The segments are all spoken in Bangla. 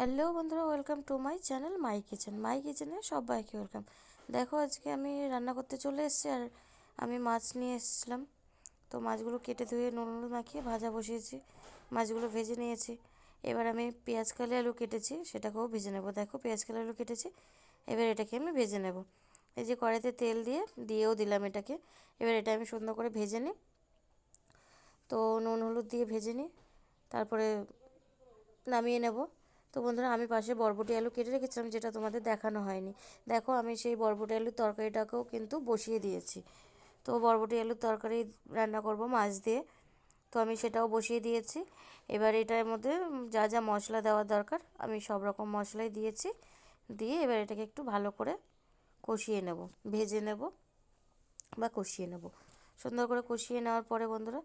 হ্যালো বন্ধুরা, welcome to my channel my kitchen. My কিচেনে সবাইকে ওয়েলকাম। দেখো, আজকে আমি রান্না করতে চলে এসেছি আর আমি মাছ নিয়ে এসেছিলাম। তো মাছগুলো কেটে ধুয়ে নুন হলুদ মাখিয়ে ভাজা বসিয়েছি, মাছগুলো ভেজে নিয়েছি। এবার আমি পেঁয়াজ কালি আলু কেটেছি, সেটাকেও ভেজে নেব। দেখো, পেঁয়াজ কালি আলু কেটেছি, এবার এটাকে আমি ভেজে নেব। এই যে কড়াইতে তেল দিয়ে, দিয়েও দিলাম এটাকে। এবার এটা আমি সুন্দর করে ভেজে নিই। তো নুন হলুদ দিয়ে ভেজে নিই, তারপরে নামিয়ে নেব। তো বন্ধুরা আমি পাশে বরবটি আলু কেটে রেখেছিলাম, যেটা তোমাদের দেখানো হয়নি। দেখো, আমি সেই বরবটি আলুর তরকারিটাকেও কিন্তু বসিয়ে দিয়েছি। তো বরবটি আলুর তরকারি রান্না করব মাছ দিয়ে। তো আমি সেটাও বসিয়ে দিয়েছি। এবার এটার মধ্যে যা যা মশলা দেওয়ার দরকার, আমি সব রকম মশলাই দিয়েছি। দিয়ে এবার এটাকে একটু ভালো করে কষিয়ে নেব, ভেজে নেব বা কষিয়ে নেব। সুন্দর করে কষিয়ে নেওয়ার পরে বন্ধুরা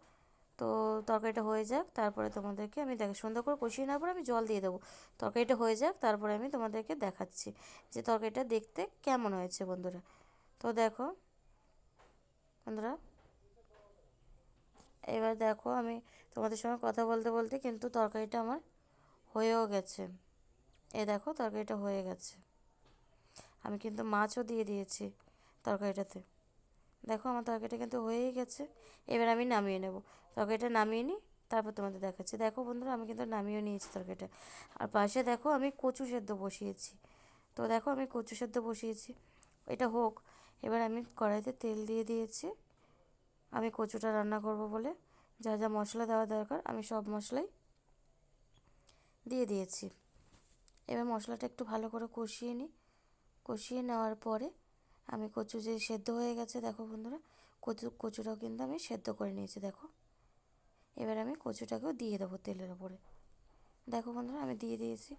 তো তরকারিটা হয়ে যাক, তারপরে তোমাদেরকে আমি দেখ, সুন্দর করে কষিয়ে নেওয়ার পরে আমি জল দিয়ে দেবো। তরকারিটা হয়ে যাক, তারপরে আমি তোমাদেরকে দেখাচ্ছি যে তরকারিটা দেখতে কেমন হয়েছে বন্ধুরা। তো দেখো, বন্ধুরা, এবার দেখো আমি তোমাদের সঙ্গে কথা বলতে বলতে কিন্তু তরকারিটা আমার হয়েও গেছে। এ দেখো তরকারিটা হয়ে গেছে। আমি কিন্তু মাছও দিয়ে দিয়েছি তরকারিটাতে। দেখো আমার তরকারিটা কিন্তু হয়েই গেছে। এবার আমি নামিয়ে নেব। তরকারিটা নামিয়ে নিই, তারপর তোমাদের দেখাচ্ছি। দেখো বন্ধুরা, আমি কিন্তু নামিয়ে নিয়েছি তরকারিটা। আর পাশে দেখো আমি কচু সেদ্ধ বসিয়েছি। তো দেখো আমি কচু সেদ্ধ বসিয়েছি। এটা হোক। এবার আমি কড়াইতে তেল দিয়ে দিয়েছি। আমি কচুটা রান্না করব বলে যা যা মশলা দেওয়া দরকার আমি সব মশলাই দিয়ে দিয়েছি। এবার মশলাটা একটু ভালো করে কষিয়ে নিই। কষিয়ে নেওয়ার পরে আমি কচু যে সেদ্ধ হয়ে গেছে, দেখো বন্ধুরা, কচু, কচুটাও কিন্তু আমি সেদ্ধ করে নিয়েছি, দেখো। এবার আমি কচুটাকেও দিয়ে দেবো তেলের ওপরে দেখো বন্ধুরা, আমি দিয়ে দিয়েছি।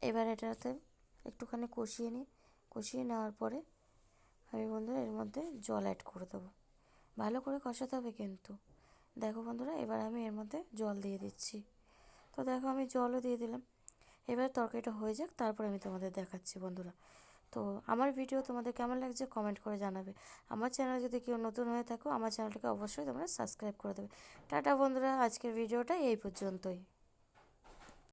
এবার এটাতে একটুখানি কষিয়ে নিই। কষিয়ে নেওয়ার পরে আমি বন্ধুরা এর মধ্যে জল অ্যাড করে দেবো। ভালো করে কষাতে হবে কিন্তু। দেখো বন্ধুরা, এবার আমি এর মধ্যে জল দিয়ে দিচ্ছি। তো দেখো, আমি জলও দিয়ে দিলাম। এবার তরকারিটা হয়ে যাক, তারপর আমি তোমাদের দেখাচ্ছি বন্ধুরা। তো আমার ভিডিও তোমাদের কেমন লাগছে কমেন্ট করে জানাবে। আমার চ্যানেল যদি কেউ নতুন হয়ে থাকো, আমার চ্যানেলটাকে অবশ্যই তোমরা সাবস্ক্রাইব করে দেবে। টাটা বন্ধুরা, আজকের ভিডিওটা এই পর্যন্তই।